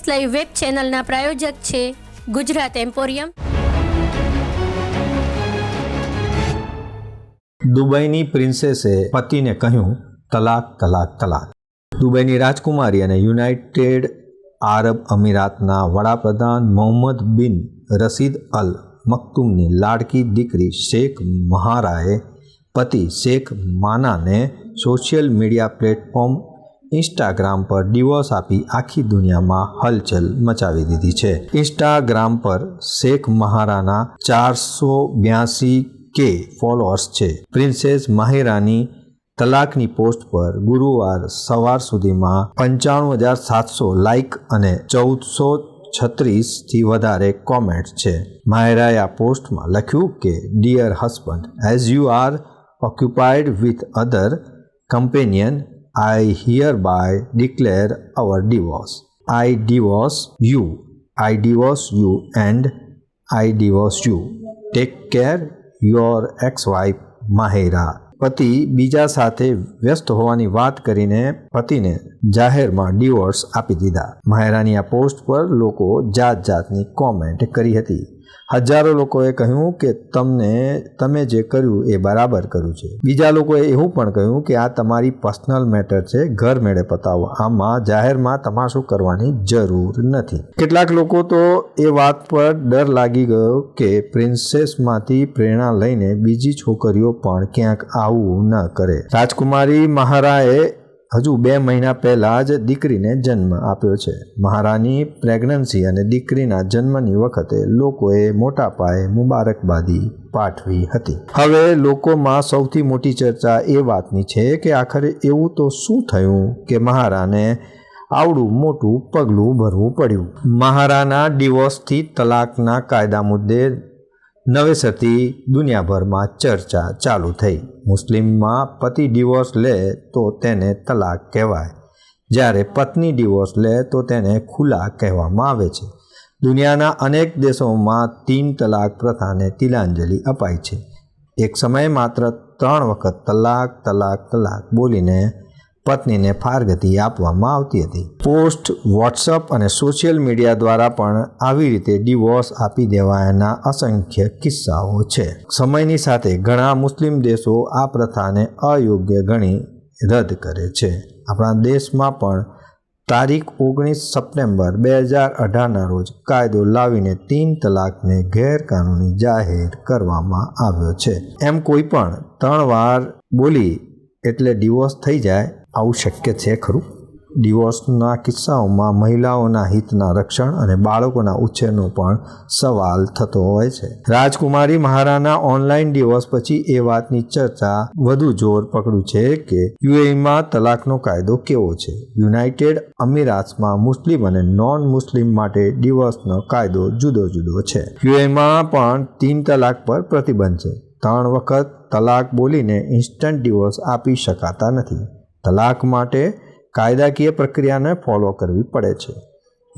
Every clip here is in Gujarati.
ન્યૂઝ લાઈવ વેબ ચેનલના પ્રાયોજક છે ગુજરાત એમ્પોરિયમ. દુબઈની પ્રિન્સેસે પતિને કહ્યું, તલાક તલાક તલાક. દુબઈની રાજકુમારી અને યુનાઇટેડ આરબ અમીરાતના વડાપ્રધાન મોહમ્મદ બિન રસીદ અલ મક્તુમની લાડકી દીકરી શેખ મહારાએ પતિ શેખ માનાને સોશિયલ મીડિયા પ્લેટફોર્મ ઇન્સ્ટાગ્રામ પર ડિવોર્સ આપી આખી દુનિયામાં હલચલ મચાવી દીધી છે. ઇન્સ્ટાગ્રામ પર શેખ મહારાના ચારસો બ્યાસી કે ફોલોઅર્સ છે. પ્રિન્સેસ માહિરાની તલાકની પોસ્ટ પર ગુરુવાર સવાર સુધીમાં પંચાણું હજાર સાતસો લાઇક અને ચૌદસો છત્રીસથી વધારે કોમેન્ટ છે. માહિરાએ આ પોસ્ટમાં લખ્યું કે dear husband as you are occupied with other companion, I hereby declare our divorce. I divorce you. I divorce you and I divorce you. Take care, your ex-wife Mahira. પતિ બીજા સાથે વ્યસ્ત હોવાની વાત કરીને પતિને જાહેરમાં ડિવોર્સ આપી દીધા માહેરાની આ પોસ્ટ પર લોકો જાત જાતની કોમેન્ટ કરી હતી હજારો લોકોએ કહ્યું કે તમને, તમે જે કર્યું એ બરાબર કર્યું છે. બીજા લોકોએ એવું પણ કહ્યું કે આ તમારી પર્સનલ મેટર છે, ઘર મેળે પતાવો. આમાં, જાહેરમાં તમાશો કરવાની જરૂર નથી. કેટલાક લોકો તો એ વાત પર ડર લાગી ગયો કે પ્રિન્સેસમાંથી પ્રેરણા લઈને બીજી છોકરીઓ પણ ક્યાંક આવું ન કરે. રાજકુમારી મહારાએ હજુ બે મહિના પહેલાં જ દીકરીને જન્મ આપ્યો છે. મહારાની પ્રેગ્નન્સી અને દીકરીના જન્મની વખતે લોકોએ મોટા પાયે મુબારકબાદી પાઠવી હતી. હવે લોકોમાં સૌથી મોટી ચર્ચા એ વાતની છે કે આખરે એવું તો શું થયું કે મહારાને આવડું મોટું પગલું ભરવું પડ્યું? મહારાના ડિવોર્સથી તલાકના કાયદા મુદ્દે નવેસરથી દુનિયાભરમાં ચર્ચા ચાલુ થઈ. મુસ્લિમમાં પતિ ડિવોર્સ લે તો તેને તલાક કહેવાય. જ્યારે પત્ની ડિવોર્સ લે તો તેને ખુલ્લા કહેવામાં આવે છે. દુનિયાના અનેક દેશોમાં તીન તલાક પ્રથાને તિલાંજલિ અપાય છે. એક સમયે માત્ર ત્રણ વખત તલાક તલાક તલાક બોલીને પત્નીને ફારગતિ આપવામાં આવતી હતી. પોસ્ટ, વોટ્સઅપ અને સોશિયલ મીડિયા દ્વારા પણ આવી રીતે ડિવોર્સ આપી દેવાયાના અસંખ્ય કિસ્સાઓ છે. સમયની સાથે ઘણા મુસ્લિમ દેશો આ પ્રથાને અયોગ્ય ગણી રદ કરે છે. આપણા દેશમાં પણ તારીખ ઓગણીસ સપ્ટેમ્બર બે હજાર અઢારના રોજ કાયદો લાવીને તીન તલાકને ગેરકાનૂની જાહેર કરવામાં આવ્યો છે. એમ કોઈ પણ ત્રણ વાર બોલી એટલે ડિવોર્સ થઈ જાય આવું શક્ય છે ખરું? ડિવોર્સના કિસ્સાઓમાં મહિલાઓના હિતના રક્ષણ અને બાળકોના ઉછેરનો પણ સવાલ થતો હોય છે. રાજકુમારી મહારાના ઓનલાઈન ડિવોર્સ પછી એ વાતની ચર્ચા વધુ જોર પકડ્યું છે કે યુએઈમાં તલાકનો કાયદો કેવો છે? યુનાઇટેડ અમીરાતમાં મુસ્લિમ અને નોન મુસ્લિમ માટે ડિવોર્સનો કાયદો જુદો જુદો છે. યુએઈમાં પણ તીન તલાક પર પ્રતિબંધ છે. ત્રણ વખત તલાક બોલીને ઇન્સ્ટન્ટ ડિવોર્સ આપી શકાતા નથી. તલાક માટે કાયદાકીય પ્રક્રિયાને ફોલો કરવી પડે છે.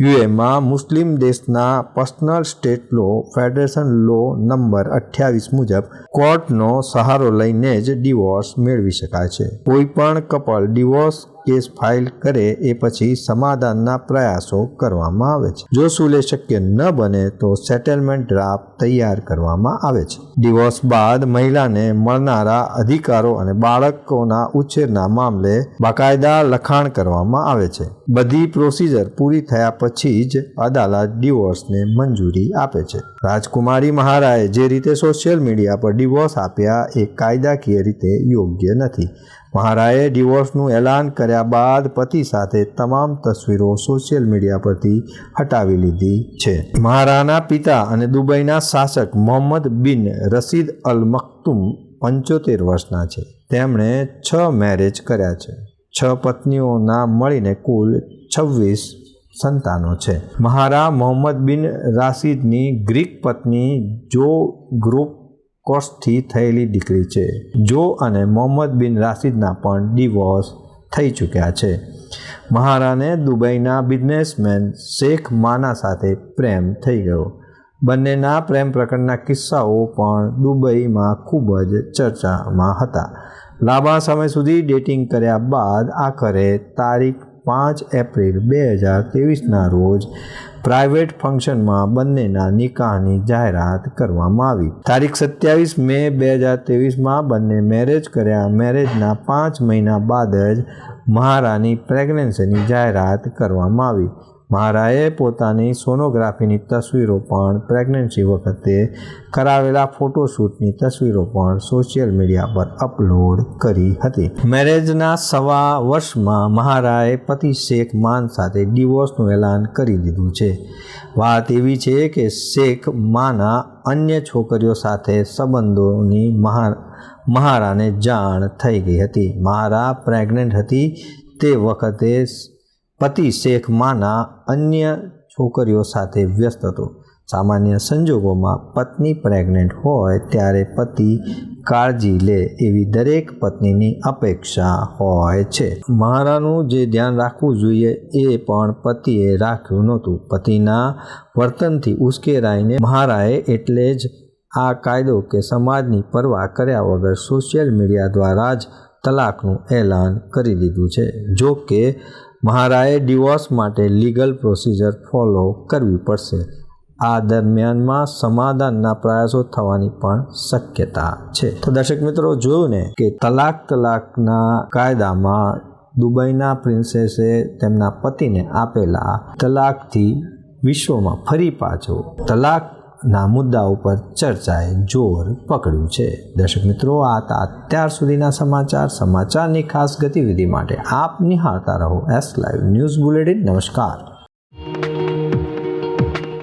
યુએમાં મુસ્લિમ દેશના personal state law, federation law number અઠ્યાવીસ મુજબ કોર્ટનો સહારો લઈને જ ડિવોર્સ મેળવી શકાય છે. કોઈ પણ કપલ ડિવોર્સ કેસ ફાઇલ કરે એ પછી સમાધાનના પ્રયાસો કરવામાં આવે છે. જો સુલે શક્ય ન બને તો સેટલમેન્ટ ડ્રાફ્ટ તૈયાર કરવામાં આવે છે. ડિવોર્સ બાદ મહિલાને મળનારા અધિકારો અને બાળકોના ઉછેરના મામલે બાકાયદા લખાણ કરવામાં આવે છે. બધી પ્રોસિજર પૂરી થયા પછી જ અદાલત ડિવોર્સને મંજૂરી આપે છે. રાજકુમારી મહારાએ જે રીતે સોશિયલ મીડિયા પર ડિવોર્સ આપ્યા એ કાયદાકીય રીતે યોગ્ય નથી. મહારાએ ડિવોર્સનું એલાન કર્યા બાદ પતિ સાથે તમામ તસવીરો સોશિયલ મીડિયા પરથી હટાવી લીધી છે. મહારાના પિતા અને દુબઈના શાસક મોહમ્મદ બિન રસીદ અલ મખ્તુમ પંચોતેર વર્ષના છે. તેમણે છ મેરેજ કર્યા છે. છ પત્નીઓના મળીને કુલ છવ્વીસ સંતાનો છે. મહારા મોહમ્મદ બિન રાશિદની ગ્રીક પત્ની જો ગ્રુપ કોર્સથી થયેલી દીકરી છે. જો અને મોહમ્મદ બિન રાશિદના પણ ડિવોર્સ થઈ ચૂક્યા છે. મહારાને દુબઈના બિઝનેસમેન શેખ માના સાથે પ્રેમ થઈ ગયો. બંનેના પ્રેમ પ્રકરણના કિસ્સાઓ પણ દુબઈમાં ખૂબ જ ચર્ચામાં હતા. લાંબા સમય સુધી ડેટિંગ કર્યા બાદ આખરે તારીખ પાંચ એપ્રિલ બે હજાર ત્રેવીસના રોજ પ્રાઇવેટ ફંક્શનમાં બંનેના નિકાહની જાહેરાત કરવામાં આવી. તારીખ સત્યાવીસ મે બે હજાર ત્રેવીસમાં બંને મેરેજ કર્યા. મેરેજના પાંચ મહિના બાદ જ મહારાની પ્રેગ્નન્સીની જાહેરાત કરવામાં આવી. મહારાએ પોતાની સોનોગ્રાફીની તસવીરો પણ પ્રેગ્નન્સી વખતે કરાવેલા ફોટોશૂટની તસવીરો પણ સોશિયલ મીડિયા પર અપલોડ કરી હતી. મેરેજના સવા વર્ષમાં મહારાએ પતિ શેખ માન સાથે ડિવોર્સનું એલાન કરી દીધું છે. વાત એવી છે કે શેખ માના અન્ય છોકરીઓ સાથે સંબંધોની મહા મહારાને જાણ થઈ ગઈ હતી. મહારા પ્રેગ્નન્ટ હતી તે વખતે પતિ શેખ માના અન્ય છોકરીઓ સાથે વ્યસ્ત હતો. સામાન્ય સંજોગોમાં પત્ની પ્રેગ્નન્ટ હોય ત્યારે પતિ કાળજી લે એવી દરેક પત્નીની અપેક્ષા હોય છે. મહારાનું જે ધ્યાન રાખવું જોઈએ એ પણ પતિએ રાખ્યું નહોતું. પતિના વર્તનથી ઉશ્કેરાઈને મહારાએ એટલે જ આ કાયદો કે સમાજની પરવા કર્યા વગર સોશિયલ મીડિયા દ્વારા જ તલાકનું એલાન કરી દીધું છે. જો કે મહારાએ ડિવોર્સ માટે લીગલ પ્રોસિજર ફોલો કરવી પડશે. આ દરમિયાનમાં સમાધાનના પ્રયાસો થવાની પણ શક્યતા છે. તો દર્શક મિત્રો, જોયું ને કે તલાક તલાકના કાયદામાં દુબઈના પ્રિન્સેસે તેમના પતિને આપેલા તલાકથી વિશ્વમાં ફરી પાછો. તલાક ના મુદ્દા ઉપર ચર્ચાએ જોર પકડ્યું છે. દર્શક મિત્રો, આ અત્યાર સુધીના સમાચાર, સમાચારની ખાસ ગતિવિધિ માટે આપ નિહાળતા રહો એસ લાઈવ ન્યૂઝ બુલેટિન નમસ્કાર.